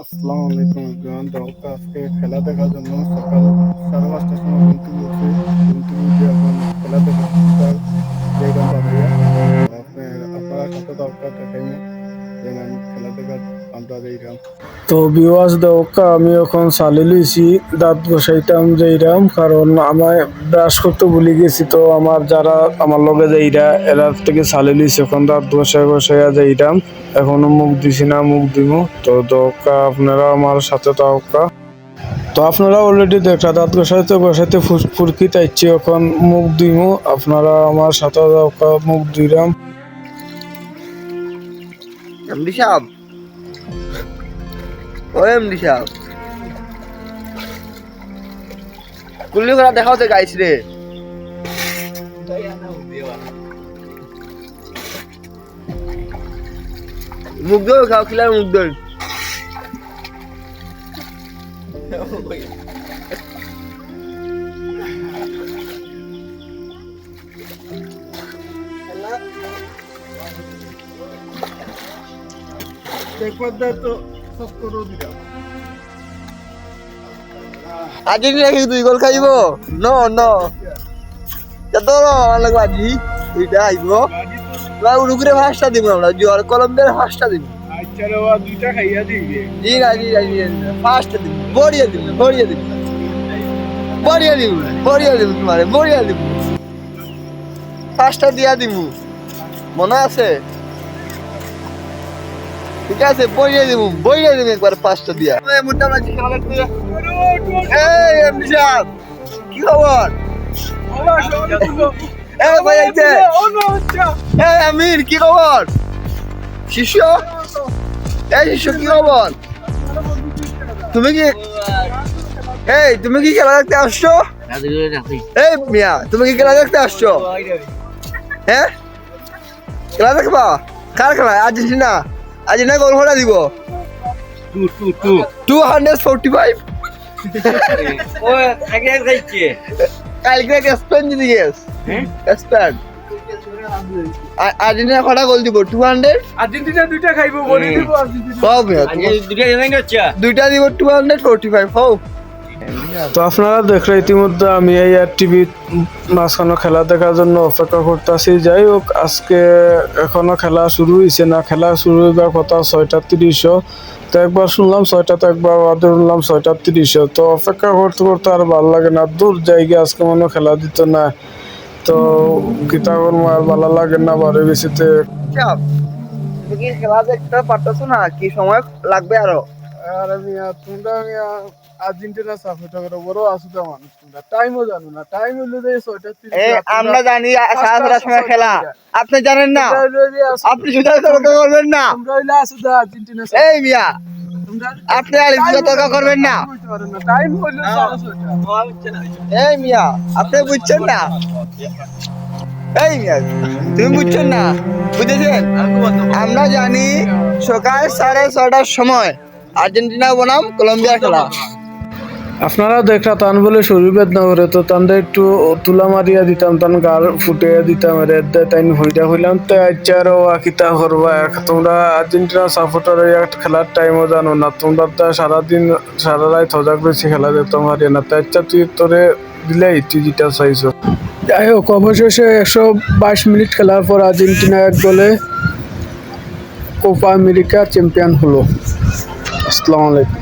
আসসালামু আলাইকুম এভরিওয়ান দলটা আজকে খেলা দেখার জন্য সকাল সাড়ে পাঁচটার সময় ঘুম থেকে উঠে ঘুম থেকে উঠে এখন খেলা দেখার তার জায়গা পাবিয়া আপনারা সাথে দরকার দেখাই না যেন খেলা দেখার আমরা যাইলাম তো বিওয়াজ দেওকা আমি এখন চালি লইছি দাঁত বসাইতাম যাইরাম কারণ আমায় ব্রাশ করতে ভুলে গেছি তো আমার যারা আমার লগে যাইরা এরা থেকে চালি লইছি। এখন দাঁত বসাই বসাইয়া যাইরাম এখনও মুখ দিছি না মুখ দিমু। তো দোকা আপনারা আমার সাথে দোকা তো আপনারা অলরেডি দেখা দাঁত গোসাইতে গোসাইতে ফুর- ফুরকি তাইছি এখন মুখ দিমু। আপনারা আমার সাথে মুখ দিলাম সাহেব ও এমডি সাহেব। কুল্লি করা দেখাও তো গাইছ রে। দই খাও খিলার মুখ দই আজি নাকি দুই গোল খাইব? ন ন। আজি। দুইটা আইব। দিব আমরা। জোয়ার দিব। দিব। দিব দিব। দিব দিয়া দিব। মনে আছে? ঠিক আছে বইয়ে দিব বইয়ে দিব একবার পাঁচটা দিয়া। খেলা এই কি খবর? এই ভাই আইছে এই আমির কি খবর? শিষ্য? এই শিষ্য কি খবর? তুমি কি এই তুমি কি খেলা দেখতে আসছো? এই মিয়া তুমি কি খেলা দেখতে আসছো? হ্যাঁ? খেলা দেখবা? কার খেলা? আর্জেন্টিনা আর্জেন্টিনা না ফোটা দিব। টু হাণ্ড্ৰেড ফৰ্টি ফাইভ কালকে গেছ স্পেন আর্জেন্টিনা কটা গোল দিব টু হান্ড্রেড আর্জেন্টিনা দুইটা খাইব দিব সব দুইটা দিব টু হান্ড্রেড ফোর্টি ফাইভ হোক তো আপনারা দেখলে ইতিমধ্যে আমি এই আর টিভি মাঝখানে খেলা দেখার জন্য অপেক্ষা করতেছি। যাই হোক, আজকে এখনও খেলা শুরু হয়েছে না। খেলা শুরু হইবার কথা ছয়টা তিরিশও। তো একবার শুনলাম ছয়টাতে একবার বাদে শুনলাম ছয়টা তিরিশও। তো অপেক্ষা করতে করতে আর ভালো লাগে না। দূর জায়গা আজকে মনে খেলা দিত না। তো কিতাবের মার ভালো লাগে না বাড়ি বেশিতে কি খেলা দেখতে পারতেছো না? কি সময় লাগবে আরও? আরে মিয়া তোমরা মিয়া আর্জেন্টিনা সাপোর্ট করো বড় আসুদা মানুষ তোমরা। টাইমও জানো না টাইম হইলে যে ছয়টা তিরিশ আমরা জানি সময় খেলা। আপনি জানেন না? আপনি সুযোগ তর্ক করবেন না। তোমরা হইলে আসুদা আর্জেন্টিনা এই মিয়া আপনি আর তর্ক করবেন না। টাইম এই মিয়া আপনি বুঝছেন না? এই মিয়া তুমি বুঝছেন না? বুঝেছেন? আমরা জানি সকাল সাড়ে ছটার সময় আর্জেন্টিনা বনাম কলম্বিয়া খেলা। আপনারা দেখা তান বলে শরীর বেদনা করে তো তানদের একটু তুলা মারিয়া দিতাম তান গাল ফুটে দিতাম রে তাই হইটা হইলাম। তো আচ্ছা আরও আকিতা করবা তোমরা আর্জেন্টিনা সাপোর্টার খেলার টাইমও জানো না। তোমরা তো সারাদিন সারা রাত হজা করেছি খেলা দেখতাম হারিয়ে না। তো আচ্ছা তুই তোরে দিলাই তুই যেটা চাইছো। যাই হোক অবশেষে একশো বাইশ মিনিট খেলার পর আর্জেন্টিনা এক গোলে কোপা আমেরিকা চ্যাম্পিয়ন হলো। আসসালামু আলাইকুম